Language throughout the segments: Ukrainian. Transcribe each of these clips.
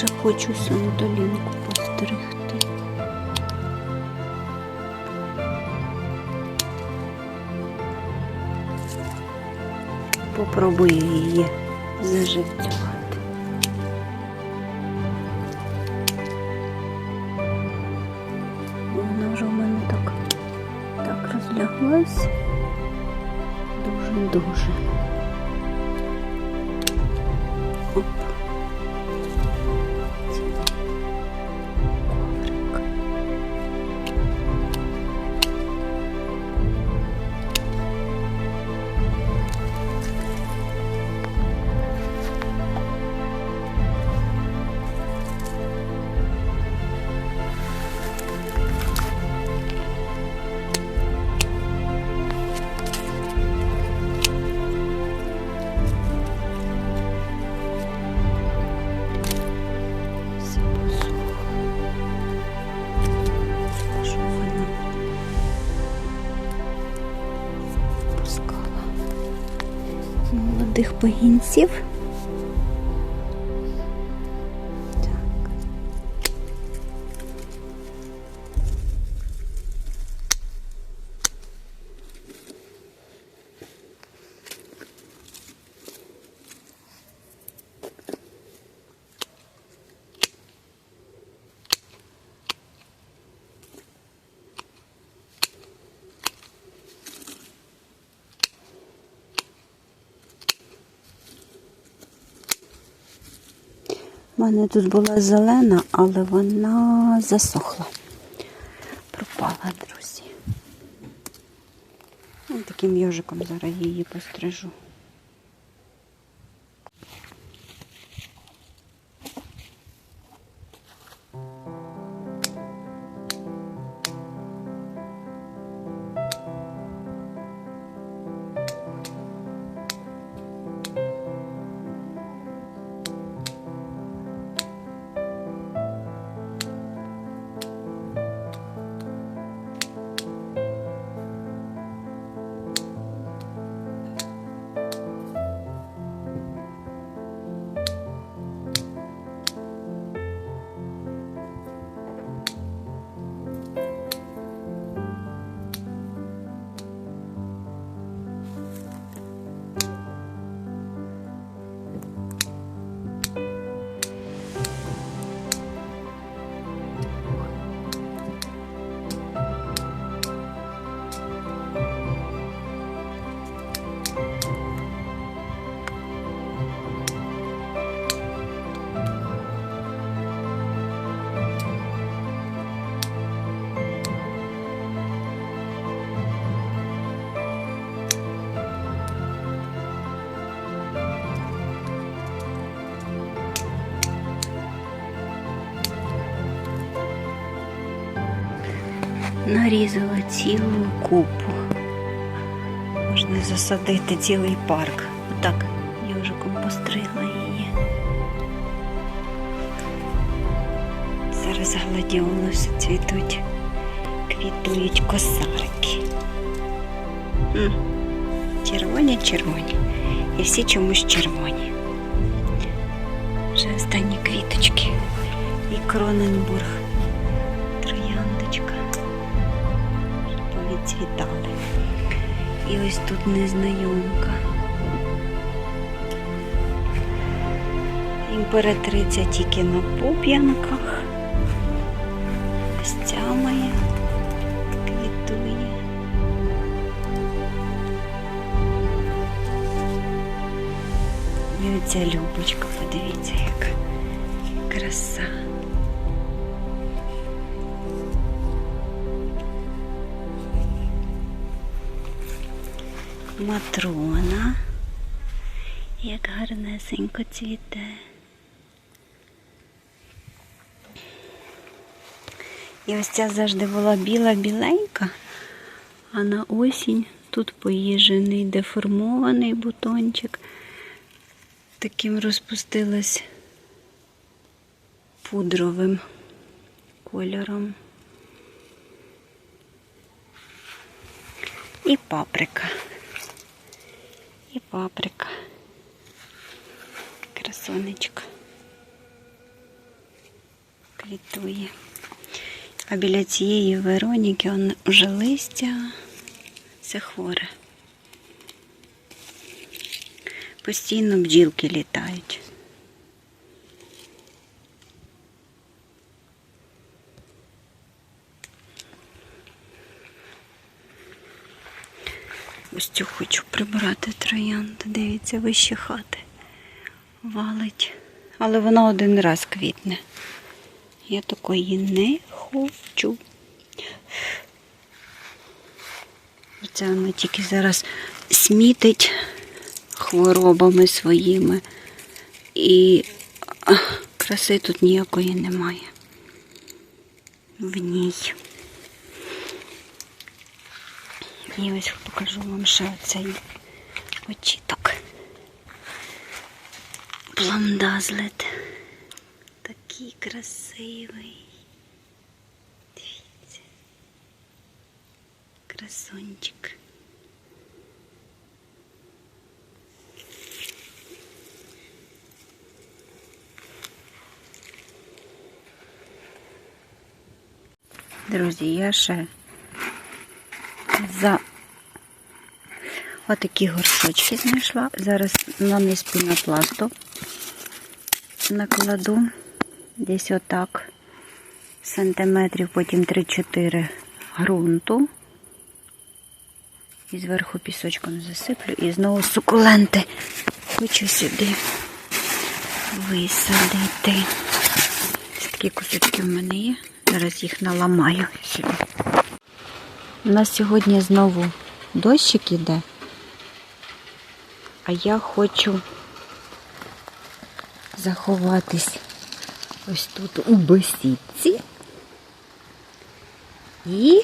Що хочу сандолінку постригти. Попробую її заживцювати. Вона вже у мене так, так розляглась. Дуже-дуже. Молодих погінців. Мене тут була зелена, але вона засохла. Пропала, друзі. Ось таким йожиком зараз її пострижу. Нарізала цілу купу. Можна засадити цілий парк. Отак йожиком постригла її. Зараз гладіолуси цвітуть, квітують косарики. М, Червоні, червоні. І всі чомусь червоні. Вже останні квіточки. І Кроненбург. Повідцвітали. І ось тут незнайомка. Імператриця тільки на пуп'янках. Ось квітує. І оця любочка, подивіться, яка краса. Матрона, як гарнесенько цвіте. І ось ця завжди була біла-біленька, а на осінь тут поїжений, деформований бутончик. Таким розпустилась пудровим кольором. І паприка. І паприка. Красонечка. квітує. А біля цієї Вероніки он вже листя це хворе. Постійно бджілки літають. Ось цю хочу прибрати троянду. Дивіться, вище хати. Валить. Але вона один раз квітне. Я такої не хочу. Це вона тільки зараз смітить хворобами своїми. І краси тут ніякої немає. В ній. І ось покажу вам ще оцей очіток. Пламдазлет. Такий красивий. Дивіться. Красунчик. Друзі, я ще за отакі горшочки знайшла. Зараз на низ пінопласту накладу десь отак сантиметрів, потім 3-4 ґрунту. І зверху пісочком засиплю і знову сукуленти хочу сюди висадити. Такі кусочки в мене є. Зараз їх наламаю сюди. У нас сьогодні знову дощик іде, а я хочу заховатись ось тут у бесідці і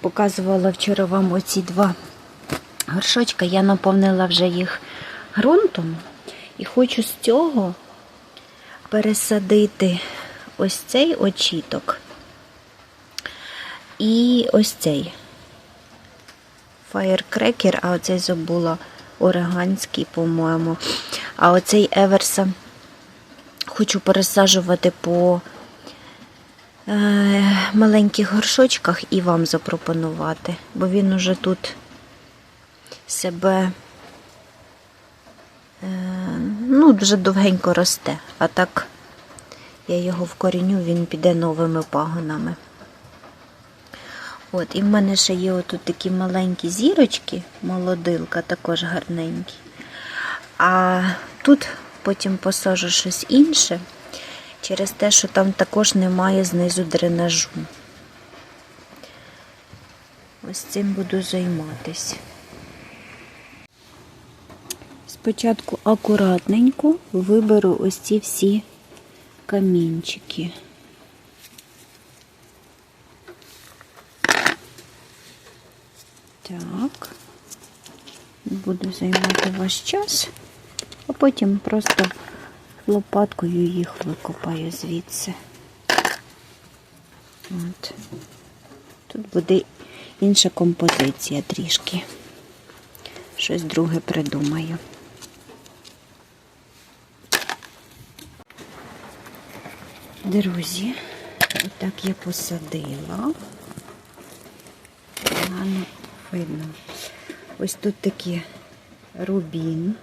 показувала вчора вам оці два горшочка. Я наповнила вже їх ґрунтом і хочу з цього пересадити ось цей очіток. І ось цей фаєркрекер, а оцей забула ореганський, по-моєму. А оцей Еверса хочу пересаджувати по е, маленьких горшочках і вам запропонувати, бо він уже тут себе е, ну, вже довгенько росте, а так я його вкоріню, він піде новими пагонами. От, і в мене ще є отут такі маленькі зірочки, молодилка, також гарненькі. А тут потім посажу щось інше, через те, що там також немає знизу дренажу. Ось цим буду займатися. Спочатку акуратненько виберу ось ці всі камінчики. Так, буду займати ваш час, а потім просто лопаткою їх викопаю звідси. От. Тут буде інша композиція трішки. Щось друге придумаю. Друзі, отак я посадила. Погано видно. Ось тут такий рубін.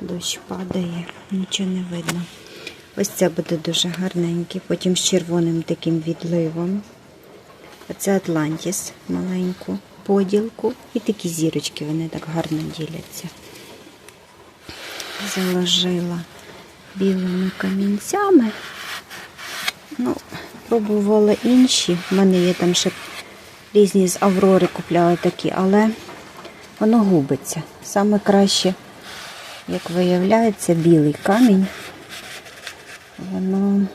Дощ падає, нічого не видно. Ось це буде дуже гарненький, потім з червоним таким відливом. Оце Атлантіс, маленьку поділку. І такі зірочки, вони так гарно діляться. Заложила білими камінцями. Ну, пробувала інші. У мене є там ще різні з Аврори купляла такі, але воно губиться. Саме краще, як виявляється, білий камінь. Воно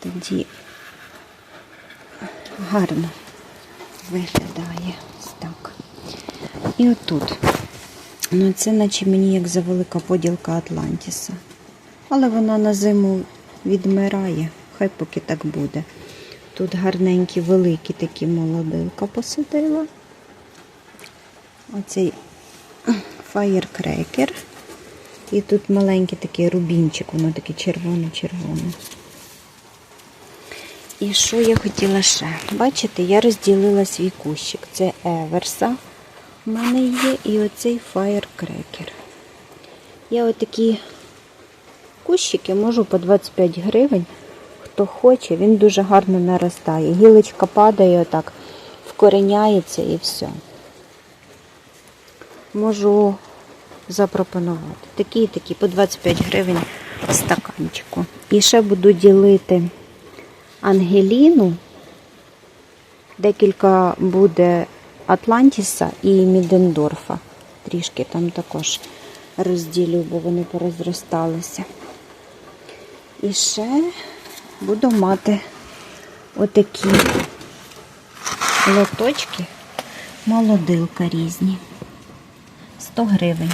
тоді гарно виглядає ось так. І отут. Ну, це наче мені як завелика поділка Атлантіса. Але вона на зиму відмирає, хай поки так буде. Тут гарненькі, великі такі молодилка посадила. Оцей фаєркрекер. І тут маленький такий рубінчик, воно таке червоне-червоне. І що я хотіла ще? Бачите, я розділила свій кущик. Це Еверса в мене є і оцей фаєркрекер. Я отакі кущики можу по 25 гривень. Хто хоче, він дуже гарно наростає. Гілочка падає отак, вкореняється і все. Можу запропонувати. Такі і такі, по 25 гривень стаканчику. І ще буду ділити Ангеліну. Декілька буде Атлантіса і Мідендорфа. Трішки там також розділю, бо вони порозросталися. І ще буду мати отакі лоточки, молодилка різні. 100 гривень.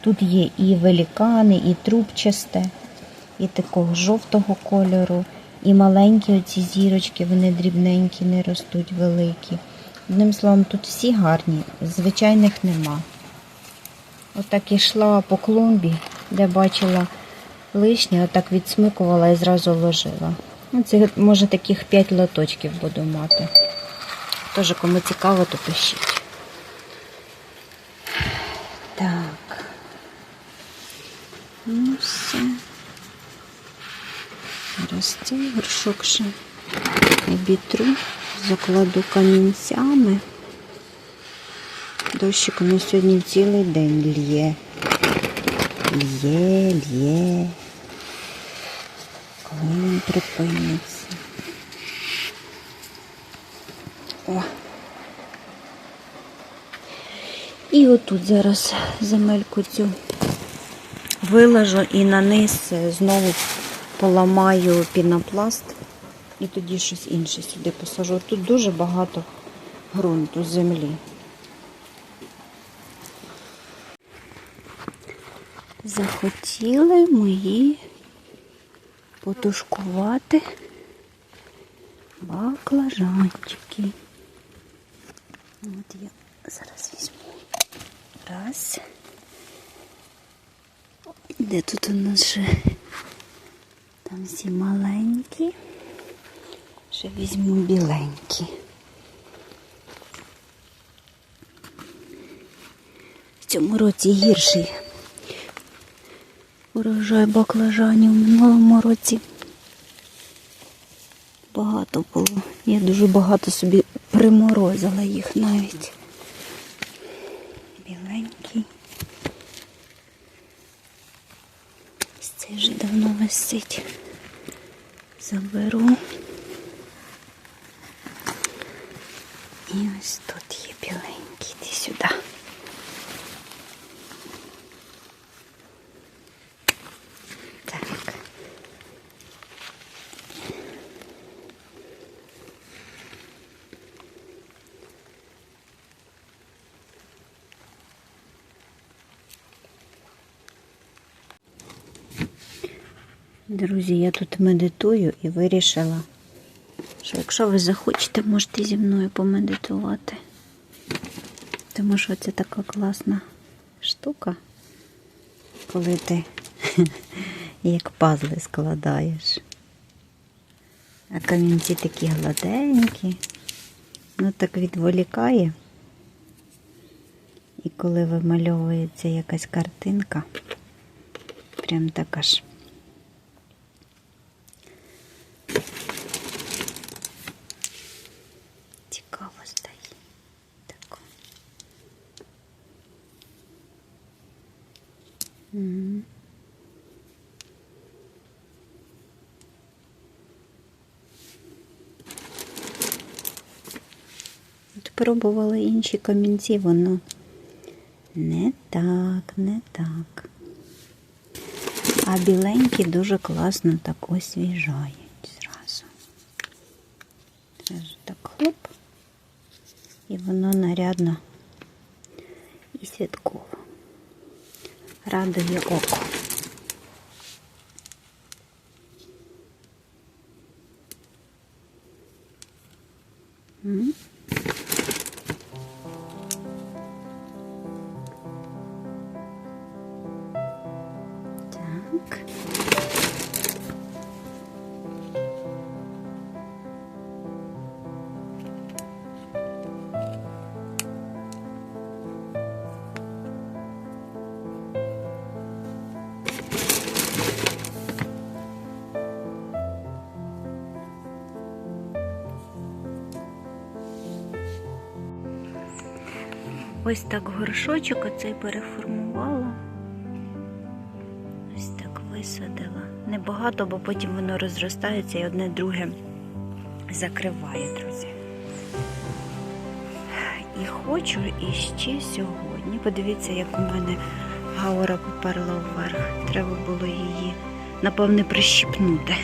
Тут є і великани, і трубчасте, і такого жовтого кольору, і маленькі оці зірочки, вони дрібненькі, не ростуть великі. Одним словом, тут всі гарні, звичайних нема. Отак йшла по клумбі, де бачила лишнє, отак відсмикувала і зразу вложила. Ну, це може таких 5 лоточків буду мати. Теж кому цікаво, то пишіть. Так. Ну все. Зараз горшок ще обітру, закладу камінцями. Дощик на сьогодні цілий день лє. Лє, лє. Коли він припиниться. О. І отут зараз земельку цю вилажу і на низ знову поламаю пінопласт і тоді щось інше сюди посажу. Тут дуже багато ґрунту землі. Захотіли мої потушкувати баклажанчики. От я зараз візьму. Раз. Де тут у нас ще? Там всі маленькі. Ще візьму біленькі. В цьому році гірший урожай баклажанів в минулому році. Багато було. Я дуже багато собі приморозила їх навіть. Біленький. Ось Давно висить. Заберу. І ось тут є біленький. Іди сюди. Так. Друзі, я тут медитую і вирішила, що якщо ви захочете, можете зі мною помедитувати. Тому що це така класна штука, коли ти як пазли складаєш. А камінці такі гладенькі, ну так відволікає. І коли вимальовується якась картинка, прям така ж. Цікаво стає. Так. Мгм. От Пробувала інші камінці, воно не так, не так. А біленькі дуже класно так освіжають зразу. Зразу так хлоп. І воно нарядно і святково. Радує око. Ось так горшочок оцей переформувала. Ось так висадила. Небагато, бо потім воно розростається і одне друге закриває, друзі. І хочу іще сьогодні. Подивіться, як у мене гаура поперла вверх. Треба було її, напевне, прищіпнути.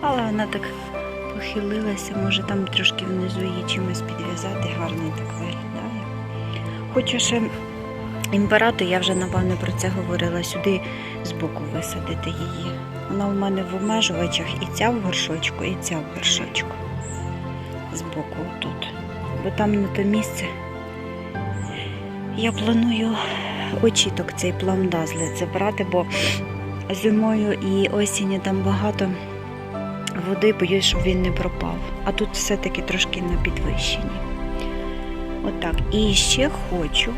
Але вона так похилилася, може там трошки внизу її чимось підв'язати, гарно так виглядає. Хочу ще імперату, я вже напевно про це говорила, сюди збоку висадити її. Вона у мене в обмежувачах і ця в горшочку, і ця в горшочку. Збоку тут. Бо там на то місце. Я планую очіток цей пламдазлет забрати, бо зимою і осінню там багато води, боюсь, щоб він не пропав. А тут все-таки трошки на підвищенні. Отак. І ще хочу,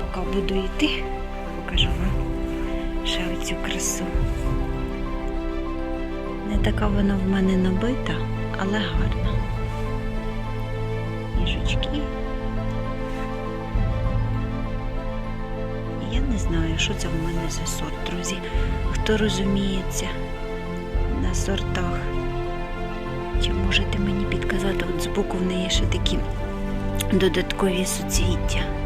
поки буду йти, покажу вам ще оцю красу. Не така вона в мене набита, але гарна. Ніжечки. Я не знаю, що це в мене за сорт, друзі. Хто розуміється сортах. Чи можете мені підказати, от збоку в неї ще такі додаткові суцвіття.